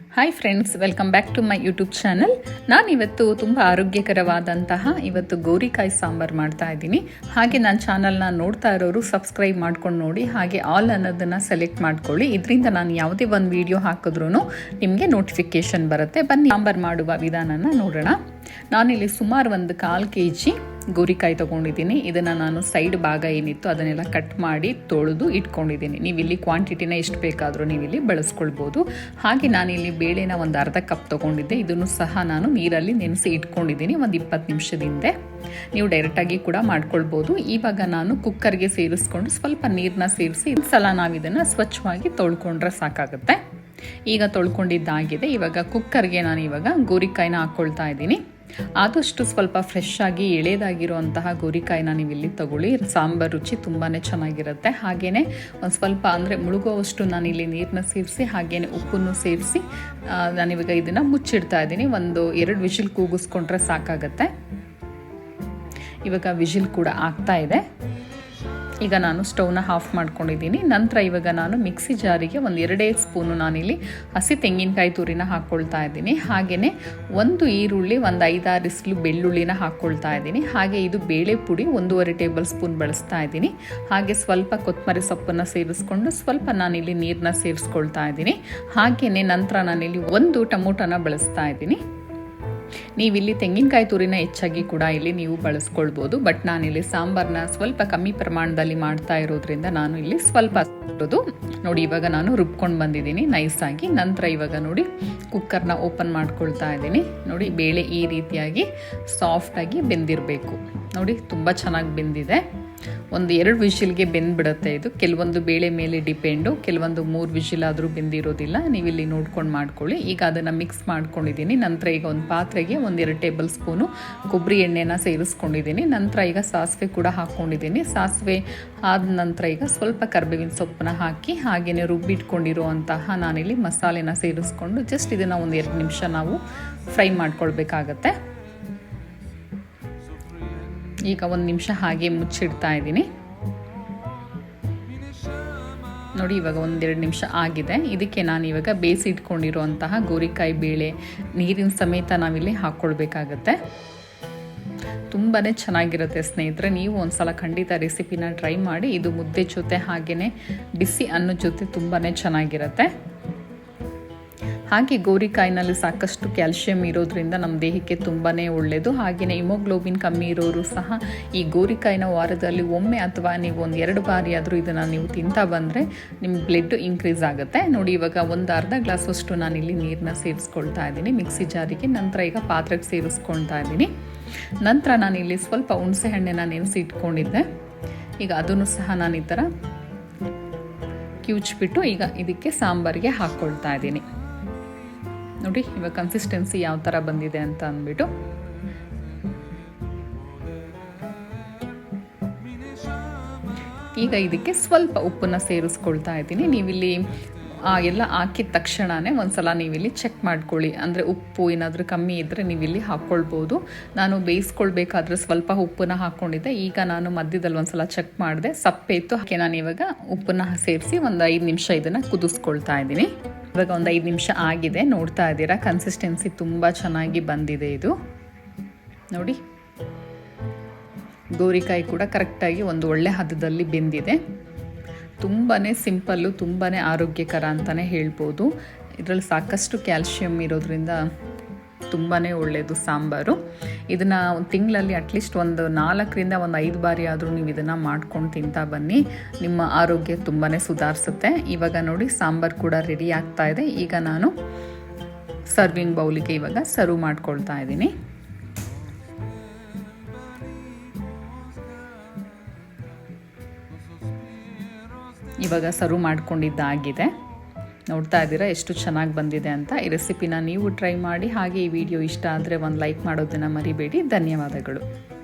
Hi friends welcome back to my YouTube channel ನಾನಿವತ್ತು ತುಂಬ ಆರೋಗ್ಯಕರವಾದಂತಹ ಇವತ್ತು ಗೋರಿಕಾಯಿ ಸಾಂಬಾರು ಮಾಡ್ತಾ ಇದ್ದೀನಿ. ಹಾಗೆ ನನ್ನ ಚಾನಲ್ನ ನೋಡ್ತಾ ಇರೋರು ಸಬ್ಸ್ಕ್ರೈಬ್ ಮಾಡ್ಕೊಂಡು ನೋಡಿ, ಹಾಗೆ ಆಲ್ ಅನ್ನೋದನ್ನು ಸೆಲೆಕ್ಟ್ ಮಾಡ್ಕೊಳ್ಳಿ. ಇದರಿಂದ ನಾನು ಯಾವುದೇ ಒಂದು ವಿಡಿಯೋ ಹಾಕಿದ್ರೂ ನಿಮಗೆ ನೋಟಿಫಿಕೇಷನ್ ಬರುತ್ತೆ. ಬನ್ನಿ, ಸಾಂಬಾರು ಮಾಡುವ ವಿಧಾನನ ನೋಡೋಣ. ನಾನಿಲ್ಲಿ ಸುಮಾರು ಒಂದು ಕಾಲು ಕೆ ಜಿ ಗೋರಿಕಾಯಿ ತೊಗೊಂಡಿದ್ದೀನಿ. ಇದನ್ನು ನಾನು ಸೈಡ್ ಭಾಗ ಏನಿತ್ತು ಅದನ್ನೆಲ್ಲ ಕಟ್ ಮಾಡಿ ತೊಳೆದು ಇಟ್ಕೊಂಡಿದ್ದೀನಿ. ನೀವು ಇಲ್ಲಿ ಕ್ವಾಂಟಿಟಿನ ಎಷ್ಟು ಬೇಕಾದರೂ ನೀವು ಇಲ್ಲಿ ಬಳಸ್ಕೊಳ್ಬೋದು. ಹಾಗೆ ನಾನಿಲ್ಲಿ ಬೇಳೆನ ಒಂದು ಅರ್ಧ ಕಪ್ ತೊಗೊಂಡಿದ್ದೆ. ಇದನ್ನು ಸಹ ನಾನು ನೀರಲ್ಲಿ ನೆನೆಸಿ ಇಟ್ಕೊಂಡಿದ್ದೀನಿ ಒಂದು ಇಪ್ಪತ್ತು ನಿಮಿಷದಿಂದ. ನೀವು ಡೈರೆಕ್ಟಾಗಿ ಕೂಡ ಮಾಡ್ಕೊಳ್ಬೋದು. ಇವಾಗ ನಾನು ಕುಕ್ಕರ್ಗೆ ಸೇರಿಸ್ಕೊಂಡು ಸ್ವಲ್ಪ ನೀರನ್ನ ಸೇರಿಸಿ ಸಲ ನಾವು ಇದನ್ನು ಸ್ವಚ್ಛವಾಗಿ ತೊಳ್ಕೊಂಡ್ರೆ ಸಾಕಾಗುತ್ತೆ. ಈಗ ತೊಳ್ಕೊಂಡಿದ್ದಾಗಿದೆ. ಇವಾಗ ಕುಕ್ಕರ್ಗೆ ನಾನು ಇವಾಗ ಗೋರಿಕಾಯಿನ ಹಾಕ್ಕೊಳ್ತಾ ಇದ್ದೀನಿ. ಆದಷ್ಟು ಸ್ವಲ್ಪ ಫ್ರೆಶ್ ಆಗಿ ಎಳೆದಾಗಿರುವಂತಹ ಗೋರಿಕಾಯಿನ ನೀವು ಇಲ್ಲಿ ತಗೊಳ್ಳಿ. ಸಾಂಬಾರು ರುಚಿ ತುಂಬಾ ಚೆನ್ನಾಗಿರುತ್ತೆ. ಹಾಗೆಯೇ ಒಂದು ಸ್ವಲ್ಪ ಅಂದರೆ ಮುಳುಗುವಷ್ಟು ನಾನಿಲ್ಲಿ ನೀರನ್ನ ಸೇರಿಸಿ, ಹಾಗೇನೆ ಉಪ್ಪನ್ನು ಸೇರಿಸಿ ನಾನಿವಾಗ ಇದನ್ನು ಮುಚ್ಚಿಡ್ತಾ ಇದ್ದೀನಿ. ಒಂದು ಎರಡು ವಿಷಿಲ್ ಕೂಗಿಸ್ಕೊಂಡ್ರೆ ಸಾಕಾಗತ್ತೆ. ಇವಾಗ ವಿಷಿಲ್ ಕೂಡ ಆಗ್ತಾ ಇದೆ. ಈಗ ನಾನು ಸ್ಟೌವ್ನ ಆಫ್ ಮಾಡ್ಕೊಂಡಿದ್ದೀನಿ. ನಂತರ ಇವಾಗ ನಾನು ಮಿಕ್ಸಿ ಜಾರಿಗೆ ಒಂದು ಎರಡೇ ಸ್ಪೂನು ನಾನಿಲ್ಲಿ ಹಸಿ ತೆಂಗಿನಕಾಯಿ ತುರಿನ ಹಾಕ್ಕೊಳ್ತಾ ಇದ್ದೀನಿ. ಹಾಗೆಯೇ ಒಂದು ಈರುಳ್ಳಿ, ಒಂದು ಐದಾರು ಇಸ್ಲು ಬೆಳ್ಳುಳ್ಳಿನ ಹಾಕ್ಕೊಳ್ತಾ ಇದ್ದೀನಿ. ಹಾಗೆ ಇದು ಬೇಳೆ ಪುಡಿ ಒಂದೂವರೆ ಟೇಬಲ್ ಸ್ಪೂನ್ ಬಳಸ್ತಾ ಇದ್ದೀನಿ. ಹಾಗೆ ಸ್ವಲ್ಪ ಕೊತ್ತಂಬರಿ ಸೊಪ್ಪನ್ನು ಸೇರಿಸ್ಕೊಂಡು ಸ್ವಲ್ಪ ನಾನಿಲ್ಲಿ ನೀರನ್ನ ಸೇರಿಸ್ಕೊಳ್ತಾ ಇದ್ದೀನಿ. ಹಾಗೆಯೇ ನಂತರ ನಾನಿಲ್ಲಿ ಒಂದು ಟೊಮೊಟೊನ ಬಳಸ್ತಾ ಇದ್ದೀನಿ. ನೀವಿಲ್ಲಿ ತೆಂಗಿನಕಾಯಿ ತುರಿನ ಹೆಚ್ಚಾಗಿ ಕೂಡ ಇಲ್ಲಿ ನೀವು ಬಳಸ್ಕೊಳ್ಬೋದು, ಬಟ್ ನಾನಿಲ್ಲಿ ಸಾಂಬಾರನ್ನ ಸ್ವಲ್ಪ ಕಮ್ಮಿ ಪ್ರಮಾಣದಲ್ಲಿ ಮಾಡ್ತಾ ಇರೋದ್ರಿಂದ ನಾನು ಇಲ್ಲಿ ಸ್ವಲ್ಪ ಇರೋದು ನೋಡಿ, ಇವಾಗ ನಾನು ರುಬ್ಕೊಂಡು ಬಂದಿದ್ದೀನಿ ನೈಸಾಗಿ ನಂತರ ಇವಾಗ ನೋಡಿ ಕುಕ್ಕರ್ನ ಓಪನ್ ಮಾಡ್ಕೊಳ್ತಾ ಇದ್ದೀನಿ. ನೋಡಿ, ಬೇಳೆ ಈ ರೀತಿಯಾಗಿ ಸಾಫ್ಟಾಗಿ ಬೆಂದಿರಬೇಕು. ನೋಡಿ, ತುಂಬ ಚೆನ್ನಾಗಿ ಬೆಂದಿದೆ. ಒಂದು ಎರಡು ವಿಷಿಲ್ಗೆ ಬೆಂದ್ಬಿಡುತ್ತೆ ಇದು. ಕೆಲವೊಂದು ಬೇಳೆ ಮೇಲೆ ಡಿಪೆಂಡು. ಕೆಲವೊಂದು ಮೂರು ವಿಷಿಲ್ ಆದರೂ ಬೆಂದಿರೋದಿಲ್ಲ. ನೀವು ಇಲ್ಲಿ ನೋಡ್ಕೊಂಡು ಮಾಡ್ಕೊಳ್ಳಿ. ಈಗ ಅದನ್ನು ಮಿಕ್ಸ್ ಮಾಡ್ಕೊಂಡಿದ್ದೀನಿ. ನಂತರ ಈಗ ಒಂದು ಪಾತ್ರೆಗೆ ಒಂದೆರಡು ಟೇಬಲ್ ಸ್ಪೂನು ಕೊಬ್ಬರಿ ಎಣ್ಣೆನ ಸೇರಿಸ್ಕೊಂಡಿದ್ದೀನಿ. ನಂತರ ಈಗ ಸಾಸಿವೆ ಕೂಡ ಹಾಕ್ಕೊಂಡಿದ್ದೀನಿ ಸಾಸಿವೆ ಆದ ನಂತರ ಈಗ ಸ್ವಲ್ಪ ಕರ್ಬೇವಿನ ಸೊಪ್ಪನ್ನ ಹಾಕಿ ಹಾಗೆಯೇ ರುಬ್ಬಿಟ್ಕೊಂಡಿರುವಂತಹ ನಾನಿಲ್ಲಿ ಮಸಾಲೆನ ಸೇರಿಸ್ಕೊಂಡು ಜಸ್ಟ್ ಇದನ್ನು ಒಂದು ಎರಡು ನಿಮಿಷ ನಾವು ಫ್ರೈ ಮಾಡ್ಕೊಳ್ಬೇಕಾಗತ್ತೆ. ಈಗ ಒಂದು ನಿಮಿಷ ಹಾಗೆ ಮುಚ್ಚಿಡ್ತಾ ಇದ್ದೀನಿ. ನೋಡಿ, ಇವಾಗ ಒಂದೆರಡು ನಿಮಿಷ ಆಗಿದೆ. ಇದಕ್ಕೆ ನಾನು ಇವಾಗ ಬೇಯಿಸಿಟ್ಕೊಂಡಿರುವಂತಹ ಗೋರಿಕಾಯಿ ಬೇಳೆ ನೀರಿನ ಸಮೇತ ನಾವಿಲ್ಲಿ ಹಾಕ್ಕೊಳ್ಬೇಕಾಗತ್ತೆ. ತುಂಬಾ ಚೆನ್ನಾಗಿರುತ್ತೆ ಸ್ನೇಹಿತರೆ, ನೀವು ಒಂದ್ಸಲ ಖಂಡಿತ ರೆಸಿಪಿನ ಟ್ರೈ ಮಾಡಿ, ಇದು ಮುದ್ದೆ ಜೊತೆ ಹಾಗೆಯೇ ಬಿಸಿ ಅನ್ನೋ ಜೊತೆ ತುಂಬಾ ಚೆನ್ನಾಗಿರುತ್ತೆ. ಹಾಗೆ ಗೋರಿಕಾಯಿನಲ್ಲಿ ಸಾಕಷ್ಟು ಕ್ಯಾಲ್ಶಿಯಂ ಇರೋದ್ರಿಂದ ನಮ್ಮ ದೇಹಕ್ಕೆ ತುಂಬಾ ಒಳ್ಳೆಯದು ಹಾಗೆಯೇ ಹಿಮೋಗ್ಲೋಬಿನ್ ಕಮ್ಮಿ ಇರೋರು ಸಹ ಈ ಗೋರಿಕಾಯಿನ ವಾರದಲ್ಲಿ ಒಮ್ಮೆ ಅಥವಾ ನೀವು ಒಂದು ಎರಡು ಬಾರಿ ಆದರೂ ಇದನ್ನು ನೀವು ತಿಂತಾ ಬಂದರೆ ನಿಮ್ಮ ಬ್ಲಡ್ ಇನ್ಕ್ರೀಸ್ ಆಗುತ್ತೆ. ನೋಡಿ, ಇವಾಗ ಒಂದು ಅರ್ಧ ಗ್ಲಾಸಷ್ಟು ಇಲ್ಲಿ ನೀರನ್ನ ಸೇರಿಸ್ಕೊಳ್ತಾ ಇದ್ದೀನಿ. ಮಿಕ್ಸಿ ಜಾರಿಗೆ ನಂತರ ಈಗ ಪಾತ್ರೆಗೆ ಸೇರಿಸ್ಕೊಳ್ತಾ ಇದ್ದೀನಿ. ನಂತರ ನಾನು ಇಲ್ಲಿ ಸ್ವಲ್ಪ ಹುಣಸೆ ಹಣ್ಣೆನ ನೆನೆಸಿ ಇಟ್ಕೊಂಡಿದ್ದೆ. ಈಗ ಅದನ್ನು ಸಹ ನಾನು ಈ ಥರ ಕಿವುಚ್ಬಿಟ್ಟು ಈಗ ಇದಕ್ಕೆ ಸಾಂಬಾರಿಗೆ ಹಾಕ್ಕೊಳ್ತಾ ಇದ್ದೀನಿ. ನೋಡಿ, ಇವಾಗ ಕನ್ಸಿಸ್ಟೆನ್ಸಿ ಯಾವ ಥರ ಬಂದಿದೆ ಅಂತ ಅಂದ್ಬಿಟ್ಟು. ಈಗ ಇದಕ್ಕೆ ಸ್ವಲ್ಪ ಉಪ್ಪನ್ನು ಸೇರಿಸ್ಕೊಳ್ತಾ ಇದ್ದೀನಿ. ನೀವಿಲ್ಲಿ ಎಲ್ಲ ಹಾಕಿದ ತಕ್ಷಣವೇ ಒಂದ್ಸಲ ನೀವಿಲ್ಲಿ ಚೆಕ್ ಮಾಡ್ಕೊಳ್ಳಿ. ಅಂದರೆ ಉಪ್ಪು ಏನಾದರೂ ಕಮ್ಮಿ ಇದ್ದರೆ ನೀವಿಲ್ಲಿ ಹಾಕ್ಕೊಳ್ಬೋದು. ನಾನು ಬೇಯಿಸ್ಕೊಳ್ಬೇಕಾದ್ರೆ ಸ್ವಲ್ಪ ಉಪ್ಪನ್ನ ಹಾಕ್ಕೊಂಡಿದ್ದೆ. ಈಗ ನಾನು ಮಧ್ಯದಲ್ಲಿ ಒಂದ್ಸಲ ಚೆಕ್ ಮಾಡಿದೆ. ಸಪ್ಪೆ ಇತ್ತು, ಹಾಗೆ ನಾನು ಇವಾಗ ಉಪ್ಪನ್ನ ಸೇರಿಸಿ ಒಂದು ಐದು ನಿಮಿಷ ಇದನ್ನು ಕುದಿಸ್ಕೊಳ್ತಾ ಇದ್ದೀನಿ. ಇವಾಗ ಒಂದು ಐದು ನಿಮಿಷ ಆಗಿದೆ, ನೋಡ್ತಾ ಇದ್ದೀರಾ? ಕನ್ಸಿಸ್ಟೆನ್ಸಿ ತುಂಬ ಚೆನ್ನಾಗಿ ಬಂದಿದೆ ಇದು. ನೋಡಿ, ಗೋರಿಕಾಯಿ ಕೂಡ ಕರೆಕ್ಟಾಗಿ ಒಂದು ಒಳ್ಳೆ ಹದದಲ್ಲಿ ಬೆಂದಿದೆ. ತುಂಬಾ ಸಿಂಪಲ್ಲು ತುಂಬಾ ಆರೋಗ್ಯಕರ ಅಂತಲೇ ಹೇಳ್ಬೋದು. ಇದರಲ್ಲಿ ಸಾಕಷ್ಟು ಕ್ಯಾಲ್ಶಿಯಂ ಇರೋದ್ರಿಂದ ತುಂಬಾ ಒಳ್ಳೆಯದು ಸಾಂಬಾರು. ಇದನ್ನು ಒಂದು ತಿಂಗಳಲ್ಲಿ ಅಟ್ಲೀಸ್ಟ್ ಒಂದು ನಾಲ್ಕರಿಂದ ಒಂದು ಐದು ಬಾರಿ ಆದರೂ ನೀವು ಇದನ್ನು ಮಾಡ್ಕೊಂಡು ತಿಂತಾ ಬನ್ನಿ. ನಿಮ್ಮ ಆರೋಗ್ಯ ತುಂಬಾ ಸುಧಾರಿಸುತ್ತೆ. ಇವಾಗ ನೋಡಿ ಸಾಂಬಾರು ಕೂಡ ರೆಡಿ ಆಗ್ತಾ ಇದೆ. ಈಗ ನಾನು ಸರ್ವಿಂಗ್ ಬೌಲಿಗೆ ಇವಾಗ ಸರ್ವ್ ಮಾಡ್ಕೊಳ್ತಾ ಇದ್ದೀನಿ. ಇವಾಗ ಸರ್ವ್ ಮಾಡ್ಕೊಂಡಿದ್ದಾಗಿದೆ. ನೋಡ್ತಾ ಇದ್ದೀರಾ? ಎಷ್ಟು ಚೆನ್ನಾಗಿ ಬಂದಿದೆ ಅಂತ ಈ ರೆಸಿಪಿನ ನೀವು ಟ್ರೈ ಮಾಡಿ ಹಾಗೆ ಈ ವಿಡಿಯೋ ಇಷ್ಟ ಆದರೆ ಒಂದು ಲೈಕ್ ಮಾಡೋದನ್ನು ಮರಿಬೇಡಿ. ಧನ್ಯವಾದಗಳು.